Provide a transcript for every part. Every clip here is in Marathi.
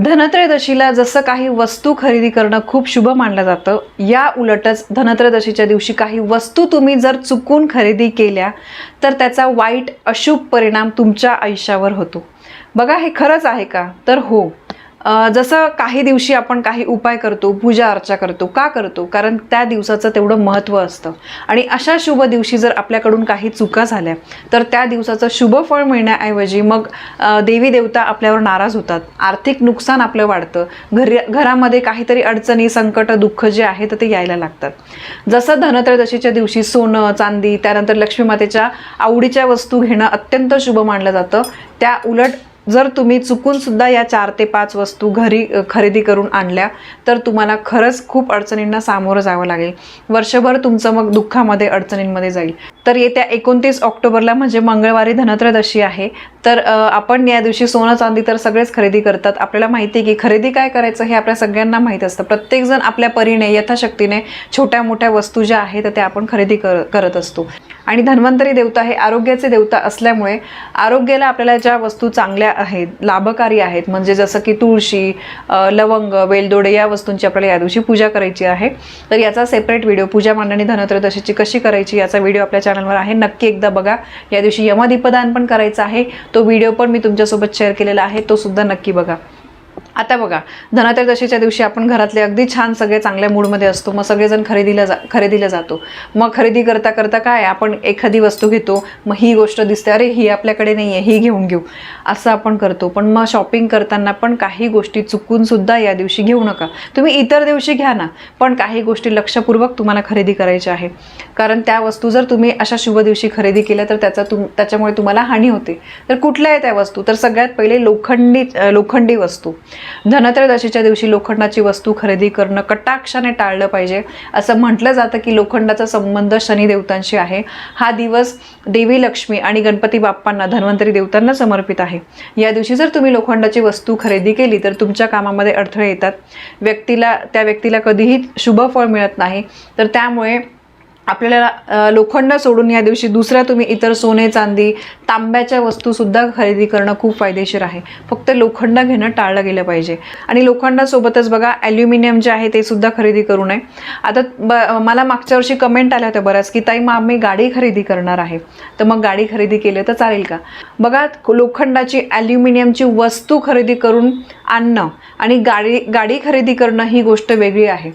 धनत्रयोदशीला जसं काही वस्तू खरेदी करणं खूप शुभ मानलं जातं या उलटच धनत्रयोदशीच्या दिवशी काही वस्तू तुम्ही जर चुकून खरेदी केल्या तर त्याचा वाईट अशुभ परिणाम तुमच्या आयुष्यावर होतो. बघा हे खरंच आहे का? तर हो जसं काही दिवशी आपण काही उपाय करतो पूजा अर्चा करतो का करतो? कारण त्या दिवसाचं तेवढं महत्त्व असतं. आणि अशा शुभ दिवशी जर आपल्याकडून काही चुका झाल्या तर त्या दिवसाचं शुभ फळ मिळण्याऐवजी मग देवी देवता आपल्यावर नाराज होतात. आर्थिक नुकसान आपलं वाढतं. घरी घरामध्ये काहीतरी अडचणी संकट दुःख जे आहे तर ते यायला लागतात. जसं धनत्रयोदशीच्या दिवशी सोनं चांदी त्यानंतर लक्ष्मीमातेच्या आवडीच्या वस्तू घेणं अत्यंत शुभ मानलं जातं. त्या उलट जर तुम्ही चुकून सुद्धा या चार ते पाच वस्तू घरी खरेदी करून आणल्या तर तुम्हाला खरंच खूप अडचणींना सामोरं जावं लागेल. वर्षभर तुमचं मग दुःखामध्ये अडचणींमध्ये जाईल. तर येत्या एकोणतीस ऑक्टोबरला म्हणजे मंगळवारी धनत्रदशी आहे. तर आपण या दिवशी सोनं चांदी तर सगळेच खरेदी करतात. आपल्याला माहिती आहे की खरेदी काय करायचं हे आपल्या सगळ्यांना माहीत असतं. प्रत्येकजण आपल्या परीने यथाशक्तीने छोट्या मोठ्या वस्तू ज्या आहेत त्या आपण खरेदी कर करत असतो. आणि धन्वंतरी देवता हे आरोग्याचे देवता असल्यामुळे आरोग्याला आपल्याला ज्या वस्तू चांगल्या आहेत लाभकारी आहेत म्हणजे जसं की तुळशी लवंग वेलदोडे या वस्तूंची आपल्याला या दिवशी पूजा करायची आहे. तर याचा सेपरेट व्हिडिओ पूजा मांडणी धनत्रयोदशीची कशी करायची याचा व्हिडिओ आपल्या चॅनलवर आहे. नक्की एकदा बघा. या दिवशी यमदीपदान पण करायचं आहे. तो व्हिडिओ पण मी तुमच्यासोबत शेअर केलेला आहे. तो सुद्धा नक्की बघा. आता बघा धनत्रयोदशीच्या दिवशी आपण घरातले अगदी छान सगळे चांगल्या मूडमध्ये असतो मग सगळेजण खरेदीला जा खरेदीला जातो. मग खरेदी करता करता काय आपण एखादी वस्तू घेतो मग ही गोष्ट दिसते अरे ही आपल्याकडे नाही आहे ही घेऊन घेऊ. असं आपण करतो. पण मग शॉपिंग करताना पण काही गोष्टी चुकूनसुद्धा या दिवशी घेऊ नका. तुम्ही इतर दिवशी घ्या ना पण काही गोष्टी लक्षपूर्वक तुम्हाला खरेदी करायच्या आहे. कारण त्या वस्तू जर तुम्ही अशा शुभ दिवशी खरेदी केल्या तर त्याचा तुम त्याच्यामुळे तुम्हाला हानी होते. तर कुठल्या आहे त्या वस्तू? तर सगळ्यात पहिले लोखंडी लोखंडी वस्तू. धनत्रयोदशीच्या दिवशी लोखंडाची वस्तू खरेदी करणं कटाक्षाने टाळलं पाहिजे. असं म्हटलं जातं की लोखंडाचा संबंध शनिदेवतांशी आहे. हा दिवस देवी लक्ष्मी आणि गणपती बाप्पांना धन्वंतरी देवतांना समर्पित आहे. या दिवशी जर तुम्ही लोखंडाची वस्तू खरेदी केली तर तुमच्या कामामध्ये अडथळे येतात. व्यक्तीला त्या व्यक्तीला कधीही शुभ फळ मिळत नाही. तर त्यामुळे आपल्याला लोखंड सोडून या दिवशी दुसऱ्या तुम्ही इतर सोने चांदी तांब्याच्या वस्तूसुद्धा खरेदी करणं खूप फायदेशीर आहे. फक्त लोखंड घेणं टाळलं गेलं पाहिजे. आणि लोखंडासोबतच बघा ॲल्युमिनियम जे आहे ते सुद्धा खरेदी करू नये. आता ब मला मागच्या वर्षी कमेंट आल्या होत्या बऱ्याच की ताई मग आम्ही गाडी खरेदी करणार आहे. तर मग गाडी खरेदी केली तर चालेल का? बघा लोखंडाची ॲल्युमिनियमची वस्तू खरेदी करून आणणं आणि गाडी गाडी खरेदी करणं ही गोष्ट वेगळी आहे.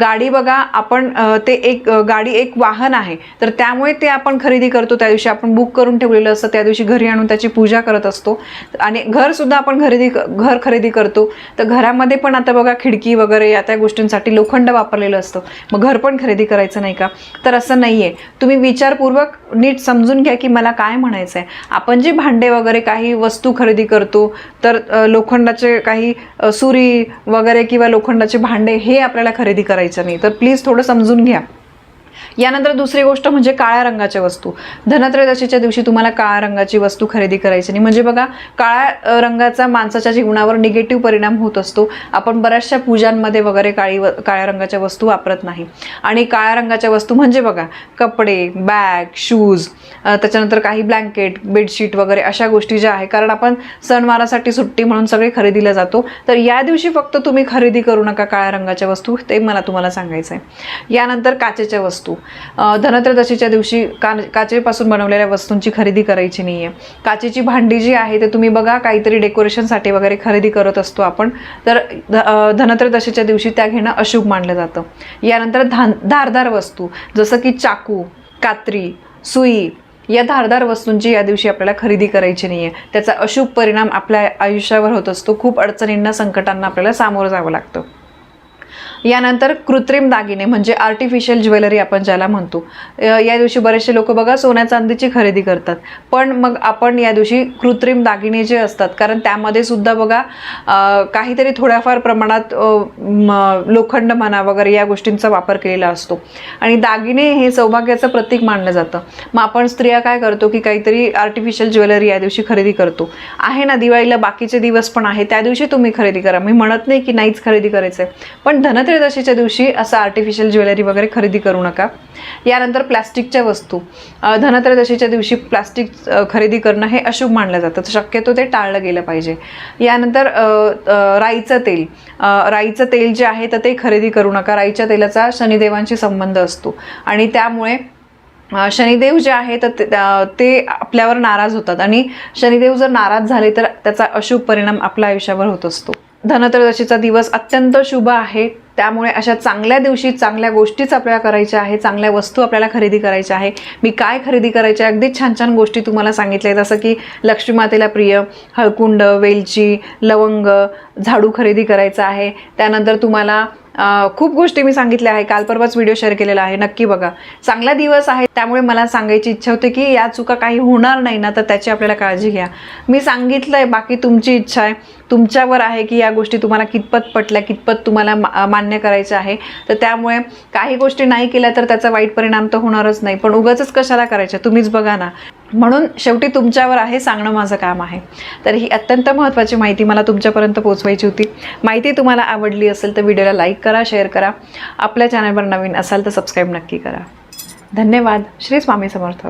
गाडी बघा आपण ते एक गाडी एक वाहन आहे. तर त्यामुळे ते आपण खरेदी करतो. त्या दिवशी आपण बुक करून ठेवलेलं असतं. त्या दिवशी घरी आणून त्याची पूजा करत असतो. आणि घरसुद्धा आपण खरेदी घर खरेदी करतो. तर घरामध्ये पण आता बघा खिडकी वगैरे या त्या गोष्टींसाठी लोखंड वापरलेलं असतं. मग घर पण खरेदी करायचं नाही का? तर असं नाही आहे तुम्ही विचारपूर्वक नीट समजून घ्या की मला काय म्हणायचं आहे आपण जे भांडे वगैरे काही वस्तू खरेदी करतो तर लोखंडाचे काही सुरी वगैरे किंवा लोखंडाचे भांडे हे आपल्याला खरेदी करायचं नाही. तर प्लीज थोडं समजून घ्या. यानंतर दुसरी गोष्ट म्हणजे काळ्या रंगाच्या वस्तू. धनत्रयोदशीच्या दिवशी तुम्हाला काळ्या रंगाची वस्तू खरेदी करायची नाही म्हणजे बघा काळ्या रंगाचा माणसाच्या जीवनावर निगेटिव्ह परिणाम होत असतो. आपण बऱ्याचशा पूजांमध्ये वगैरे काळी व काळ्या रंगाच्या वस्तू वापरत नाही. आणि काळ्या रंगाच्या वस्तू म्हणजे बघा कपडे बॅग शूज त्याच्यानंतर काही ब्लँकेट बेडशीट वगैरे अशा गोष्टी ज्या आहे कारण आपण सणवारासाठी सुट्टी म्हणून सगळे खरेदीला जातो. तर या दिवशी फक्त तुम्ही खरेदी करू नका काळ्या रंगाच्या वस्तू ते मला तुम्हाला सांगायचं आहे यानंतर काचेच्या वस्तू. धनत्रयोदशीच्या दिवशी का काचेपासून बनवलेल्या वस्तूंची खरेदी करायची नाही आहे काचेची भांडी जी आहे ते तुम्ही बघा काहीतरी डेकोरेशनसाठी वगैरे खरेदी करत असतो आपण. तर ध धनत्रयोदशीच्या दिवशी त्या घेणं अशुभ मानलं जातं. यानंतर धान धारदार वस्तू जसं की चाकू कात्री सुई या धारदार वस्तूंची या दिवशी आपल्याला खरेदी करायची नाही आहे त्याचा अशुभ परिणाम आपल्या आयुष्यावर होत असतो. खूप अडचणींना संकटांना आपल्याला सामोरं जावं लागतं. यानंतर कृत्रिम दागिने म्हणजे आर्टिफिशियल ज्वेलरी आपण ज्याला म्हणतो. या दिवशी बरेचसे लोक बघा सोन्या चांदीची खरेदी करतात. पण मग आपण या दिवशी कृत्रिम दागिने जे असतात कारण त्यामध्ये सुद्धा बघा काहीतरी थोड्याफार प्रमाणात लोखंड म्हणा वगैरे या गोष्टींचा वापर केलेला असतो. आणि दागिने हे सौभाग्याचं प्रतीक मानलं जातं. मग आपण स्त्रिया काय करतो की काहीतरी आर्टिफिशियल ज्वेलरी या दिवशी खरेदी करतो. आहे ना दिवाळीला बाकीचे दिवस पण आहे त्या दिवशी तुम्ही खरेदी करा. मी म्हणत नाही की नाहीच खरेदी करायचं आहे पण धनत धनत्रयोदशीच्या दिवशी असं आर्टिफिशियल ज्वेलरी वगैरे खरेदी करू नका. यानंतर प्लॅस्टिकच्या वस्तू. धनत्रयोदशीच्या दिवशी प्लास्टिक खरेदी करणं हे अशुभ मानलं जातं. शक्यतो ते टाळलं गेलं पाहिजे. यानंतर राईचं तेल. राईचं तेल जे आहे तर ते खरेदी करू नका. राईच्या तेलाचा शनिदेवांशी संबंध असतो. आणि त्यामुळे शनिदेव जे आहे तर ते- ते आपल्यावर नाराज होतात. आणि शनिदेव जर नाराज झाले तर त्याचा अशुभ परिणाम आपल्या आयुष्यावर होत असतो. धनत्रयोदशीचा दिवस अत्यंत शुभ आहे. त्यामुळे अशा चांगल्या दिवशी चांगल्या गोष्टीच आपल्याला करायच्या आहे चांगल्या वस्तू आपल्याला खरेदी करायच्या आहे मी काय खरेदी करायच्या अगदी छान छान गोष्टी तुम्हाला सांगितल्या जसं की लक्ष्मी मातेला प्रिय हळकुंड वेलची लवंग झाडू खरेदी करायचा आहे. त्यानंतर तुम्हाला खूप गोष्टी मी सांगितल्या आहे. काल परवाच व्हिडिओ शेअर केलेला आहे. नक्की बघा. चांगला दिवस आहे. त्यामुळे मला सांगायची इच्छा होते की या चुका काही होणार नाही ना तर त्याची आपल्याला काळजी घ्या. मी सांगितलं आहे बाकी तुमची इच्छा आहे. तुमच्यावर आहे की या गोष्टी तुम्हाला कितपत पटल्या कितपत तुम्हाला मा- मान्य करायचं आहे. तर त्यामुळे काही गोष्टी नाही केल्या तर त्याचा वाईट परिणाम तर होणारच नाही. पण उगाच कशाला करायच्या? तुम्हीच बघा ना. म्हणून शेवटी तुमच्यावर आहे सांगणं माझं काम आहे. तर ही अत्यंत महत्त्वाची माहिती मला तुमच्यापर्यंत पोचवायची होती. माहिती तुम्हाला आवडली असेल तर व्हिडिओला लाईक करा शेअर करा. आपल्या चॅनलवर नवीन असाल तर सबस्क्राईब नक्की करा. धन्यवाद. श्री स्वामी समर्थ.